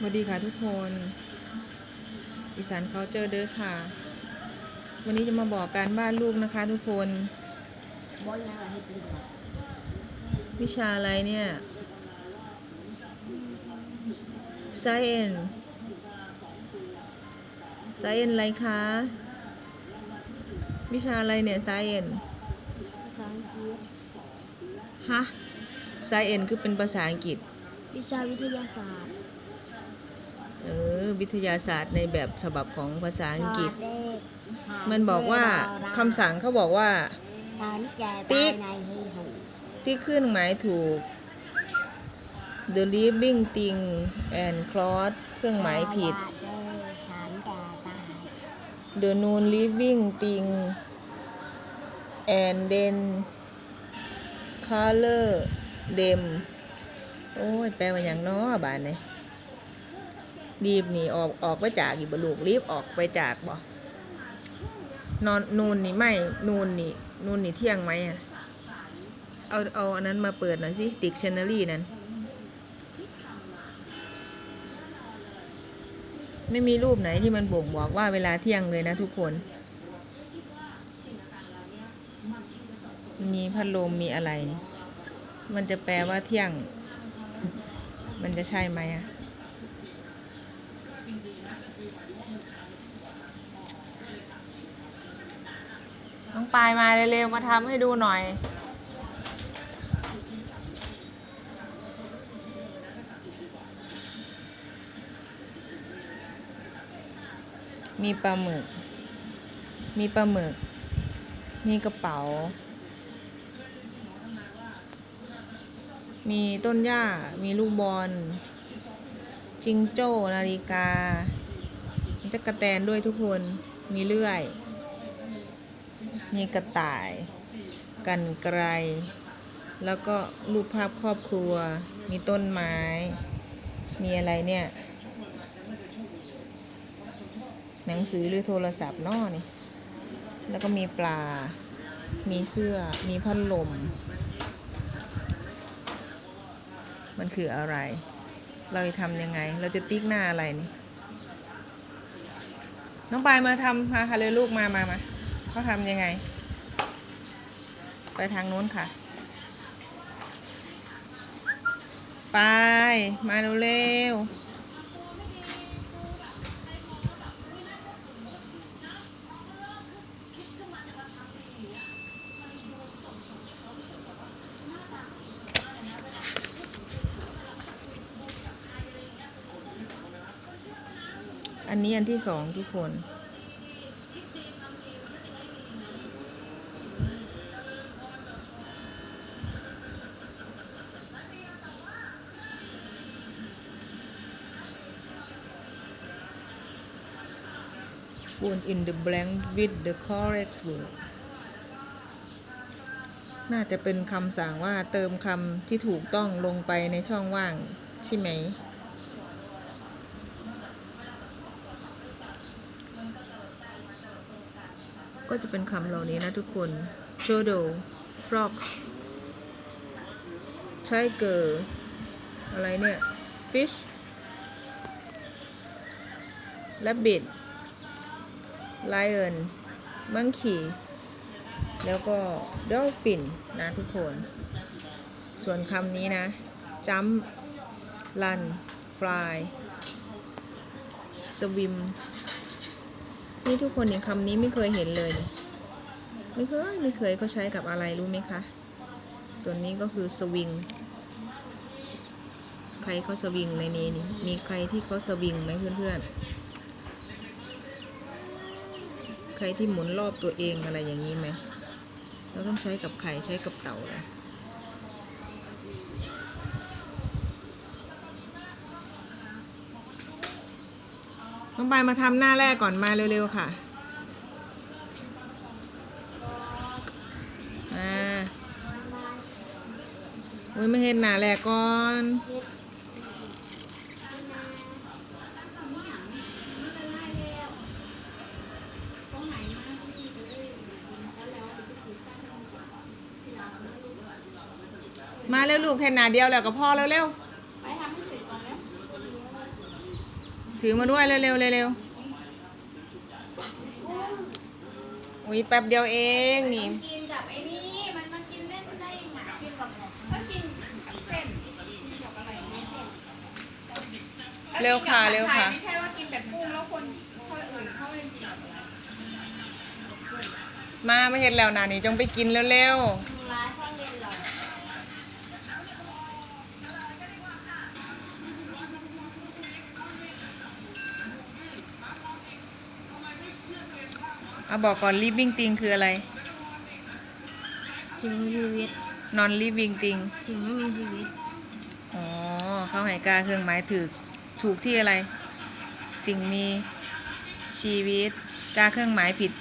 สวัสดีค่ะทุกคนอีสานเขาเจอเด้อค่ะ วันนี้จะมาบอกการบ้านลูกนะคะทุกคนบอยยังไงให้เป็นแบบวิชาอะไรเนี่ย science science อะไรคะวิชาอะไรเนี่ย science ภาษาอังกฤษฮะ science คือเป็นภาษาอังกฤษ วิชาวิทยาศาสตร์เออ วิทยาศาสตร์ในแบบฉบับของภาษาอังกฤษศาสตร์เลขหารมันบอกว่าเวลคำสั่งเขาบอกว่าหารแก่ติ๊ตายกในให้ถูกที่ขึ้นหมายถูก the living thing and cross เครื่องหมายผิดสวัสเลขหารแก่ตาย the non living thing and then color them โอ้ย แปลว่าอย่างน้อบานนี่ รีบนี่ออกออกไปจากอีกบลูกรีบออกไปจากบ่นอนนูนนี่ไม่นูนนี่นูนนี่เที่ยงไหมอะเอาเอาอันนั้นมาเปิดหน่อยสิ dictionary นั้น ไม่มีรูปไหนที่มันบ่งบอกว่าเวลาเที่ยงเลยนะทุกคน มีพัดลมมีอะไรนี่มันจะแปลว่าเที่ยง มันจะใช่ไหมอะ น้องปายมาเร็วๆ มาทำให้ดูหน่อย มีปลาหมึก มีปลาหมึก มีกระเป๋า มีต้นหญ้า มีลูกบอล จิงโจ้ นาฬิกามีตะกะแตนด้วยทุกคน มีเลื่อย มีกระต่าย กันไกรแล้วก็รูปภาพครอบครัว มีต้นไม้ มีอะไรเนี่ย หนังสือหรือโทรศัพท์นอนี่ แล้วก็มีปลา มีเสื้อ มีพัดลม มันคืออะไร เราจะทำยังไง เราจะติ๊กหน้าอะไรนี่ น้องปายมาทำมาค่ะเลยลูกมามามา เขาทำยังไง ไปทางนู้นค่ะ ไป มาเร็วๆอันนี้อันที่สองทุกคน fill in the blank with the correct word น่าจะเป็นคำสั่งว่าเติมคำที่ถูกต้องลงไปในช่องว่าง ใช่ไหม ก็จะเป็นคำเหล่านี้นะทุกคน turtle frog tiger อะไรเนี่ย fish rabbit lion monkey แล้วก็ dolphin นะทุกคน ส่วนคำนี้นะ jump run fly swim นี่ทุกคนอย่างคำนี้ไม่เคยเห็นเลย ไม่เคย ไม่เคยเขาใช้กับอะไรรู้ไหมคะ ส่วนนี้ก็คือสวิงใครเขาสวิงในนี้นี่ มีใครที่เขาสวิงไหมเพื่อนๆ ใครที่หมุนรอบตัวเองอะไรอย่างนี้ไหม เราต้องใช้กับไข่ใช้กับเต่านะต้องไปมาทำหน้าแรกก่อนมาเร็วๆค่ะอ่าอุ้ยไม่เห็นหน้าแรกก่อน มาเร็วลูกแค่หน้าเดียวแล้วก็พอแล้วเร็วไปทำให้เสร็จก่อนแล้วถือมาด้วยเร็วๆเร็วๆอุ้ยแป๊บเดียวเองนี่ กินกับไอ้นี่มันมากินเล่นได้ยังไงกินกับก็กินกับเส้นกินกับอะไรไม่เส้นเร็วค่ะเร็วค่ะ ไม่ใช่ว่ากินแต่กุ้งแล้วคนคนอื่นเขาไม่กินกับอะไรมาไม่เห็นแล้วนะนี่จงไปกินเร็วร้ เอาบอกก่อน living thing คืออะไร จึงไม่มีชีวิต non living thing จึงไม่มีชีวิต อ๋อเขาให้กาเครื่องหมายถูกถูกที่อะไร สิ่งมีชีวิตกาเครื่องหมายผิดที่